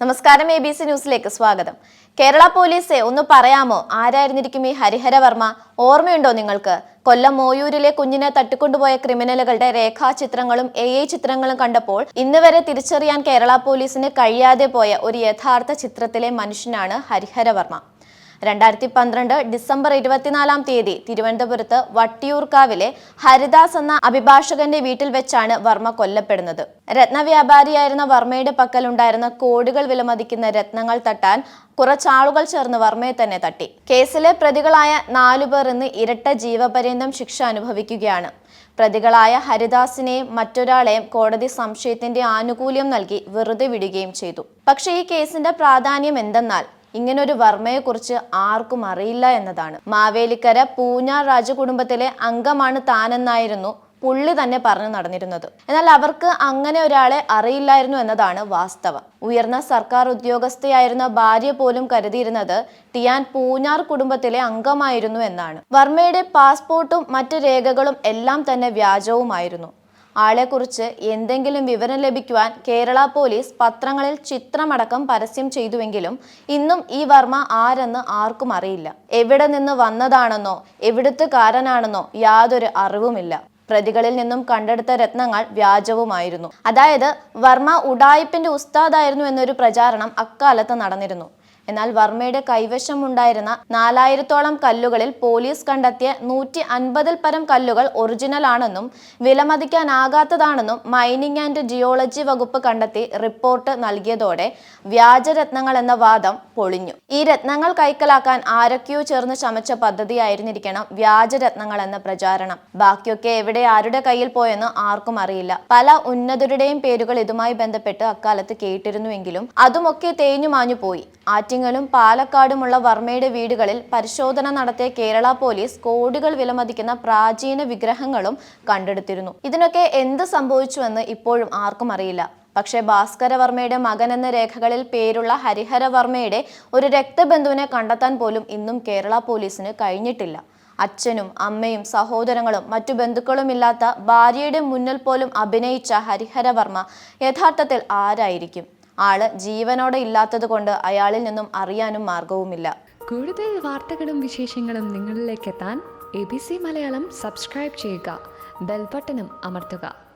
നമസ്കാരം A B C ന്യൂസിലേക്ക് സ്വാഗതം. കേരള പോലീസെ ഒന്ന് പറയാമോ? ആരായിരുന്നിരിക്കും ഈ ഹരിഹര വർമ്മ? ഓർമ്മയുണ്ടോ നിങ്ങൾക്ക്? കൊല്ലം മോയൂരിലെ കുഞ്ഞിനെ തട്ടിക്കൊണ്ടുപോയ ക്രിമിനലുകളുടെ രേഖാചിത്രങ്ങളും എ ഐ ചിത്രങ്ങളും കണ്ടപ്പോൾ ഇന്ന് വരെ തിരിച്ചറിയാൻ കേരള പോലീസിന് കഴിയാതെ പോയ ഒരു യഥാർത്ഥ ചിത്രത്തിലെ മനുഷ്യനാണ് ഹരിഹരവർമ്മ രണ്ടായിരത്തി പന്ത്രണ്ട് ഡിസംബർ ഇരുപത്തിനാലാം തീയതി തിരുവനന്തപുരത്ത് വട്ടിയൂർക്കാവിലെ ഹരിദാസ് എന്ന അഭിഭാഷകന്റെ വീട്ടിൽ വെച്ചാണ് വർമ്മ കൊല്ലപ്പെടുന്നത്. രത്നവ്യാപാരിയായിരുന്ന വർമ്മയുടെ പക്കലുണ്ടായിരുന്ന കോടികൾ വിലമതിക്കുന്ന രത്നങ്ങൾ തട്ടാൻ കുറച്ചാളുകൾ ചേർന്ന് വർമ്മയെ തന്നെ തട്ടി. കേസിലെ പ്രതികളായ നാലുപേർ ഇന്ന് ഇരട്ട ജീവപര്യന്തം ശിക്ഷ അനുഭവിക്കുകയാണ്. പ്രതികളായ ഹരിദാസിനെയും മറ്റൊരാളെയും കോടതി സംശയത്തിന്റെ ആനുകൂല്യം നൽകി വെറുതെ വിടുകയും ചെയ്തു. പക്ഷേ ഈ കേസിന്റെ പ്രാധാന്യം എന്തെന്നാൽ ഇങ്ങനൊരു വർമ്മയെക്കുറിച്ച് ആർക്കും അറിയില്ല എന്നതാണ്. മാവേലിക്കര പൂഞ്ഞാർ രാജകുടുംബത്തിലെ അംഗമാണ് താനെന്നായിരുന്നു പുള്ളി തന്നെ പറഞ്ഞു നടന്നിരുന്നത്. എന്നാൽ അവർക്ക് അങ്ങനെ ഒരാളെ അറിയില്ലായിരുന്നു എന്നതാണ് വാസ്തവം. ഉയർന്ന സർക്കാർ ഉദ്യോഗസ്ഥയായിരുന്ന ഭാര്യ പോലും കരുതിയിരുന്നത് ടിയാൻ പൂഞ്ഞാർ കുടുംബത്തിലെ അംഗമായിരുന്നു എന്നാണ്. വർമ്മയുടെ പാസ്പോർട്ടും മറ്റു രേഖകളും എല്ലാം തന്നെ വ്യാജവുമായിരുന്നു. ആളെക്കുറിച്ച് എന്തെങ്കിലും വിവരം ലഭിക്കുവാൻ കേരള പോലീസ് പത്രങ്ങളിൽ ചിത്രമടക്കം പരസ്യം ചെയ്തുവെങ്കിലും ഇന്നും ഈ വർമ്മ ആരെന്ന് ആർക്കും അറിയില്ല. എവിടെ നിന്ന് വന്നതാണെന്നോ എവിടുത്തുകാരനാണെന്നോ യാതൊരു അറിവുമില്ല. പ്രതികളിൽ നിന്നും കണ്ടെടുത്ത രത്നങ്ങൾ വ്യാജവുമായിരുന്നു. അതായത് വർമ്മ ഉഡായിപ്പിന്റെ ഉസ്താദായിരുന്നു എന്നൊരു പ്രചാരണം അക്കാലത്ത് നടന്നിരുന്നു. എന്നാൽ വർമ്മയുടെ കൈവശമുണ്ടായിരുന്ന നാലായിരത്തോളം കല്ലുകളിൽ പോലീസ് കണ്ടെത്തിയ നൂറ്റി അൻപതിൽ പരം കല്ലുകൾ ഒറിജിനൽ ആണെന്നും വിലമതിക്കാനാകാത്തതാണെന്നും മൈനിങ് ആൻഡ് ജിയോളജി വകുപ്പ് കണ്ടെത്തി റിപ്പോർട്ട് നൽകിയതോടെ വ്യാജരത്നങ്ങൾ എന്ന വാദം പൊളിഞ്ഞു. ഈ രത്നങ്ങൾ കൈക്കലാക്കാൻ ആരൊക്കെയോ ചേർന്ന് ചമച്ച പദ്ധതിയായിരുന്നിരിക്കണം വ്യാജരത്നങ്ങൾ എന്ന പ്രചാരണം. ബാക്കിയൊക്കെ എവിടെ ആരുടെ കയ്യിൽ പോയെന്ന് ആർക്കും അറിയില്ല. പല ഉന്നതരുടെയും പേരുകൾ ഇതുമായി ബന്ധപ്പെട്ട് അക്കാലത്ത് കേട്ടിരുന്നുവെങ്കിലും അതുമൊക്കെ തേഞ്ഞു മാഞ്ഞു പോയി ആറ്റിങ്ങലും പാലക്കാടുമുള്ള വർമ്മയുടെ വീടുകളിൽ പരിശോധന നടത്തിയ കേരള പോലീസ് കോടികൾ വിലമതിക്കുന്ന പ്രാചീന വിഗ്രഹങ്ങളും കണ്ടെടുത്തിരുന്നു. ഇതിനൊക്കെ എന്ത് സംഭവിച്ചുവെന്ന് ഇപ്പോഴും ആർക്കും അറിയില്ല. പക്ഷേ ഭാസ്കരവർമ്മയുടെ മകൻ എന്ന രേഖകളിൽ പേരുള്ള ഹരിഹരവർമ്മയുടെ ഒരു രക്തബന്ധുവിനെ കണ്ടെത്താൻ പോലും ഇന്നും കേരള പോലീസിന് കഴിഞ്ഞിട്ടില്ല. അച്ഛനും അമ്മയും സഹോദരങ്ങളും മറ്റു ബന്ധുക്കളുമില്ലാത്ത ഭാര്യയുടെ മുന്നിൽ പോലും അഭിനയിച്ച ഹരിഹരവർമ്മ യഥാർത്ഥത്തിൽ ആരായിരിക്കും? ആൾ ജീവനോടെ ഇല്ലാത്തത് കൊണ്ട് അയാളിൽ നിന്നും അറിയാനും മാർഗവുമില്ല. കൂടുതൽ വാർത്തകളും വിശേഷങ്ങളും നിങ്ങളിലേക്ക് എത്താൻ A B C Malayalam subscribe ചെയ്യുക. ബെൽബട്ടനും അമർത്തുക.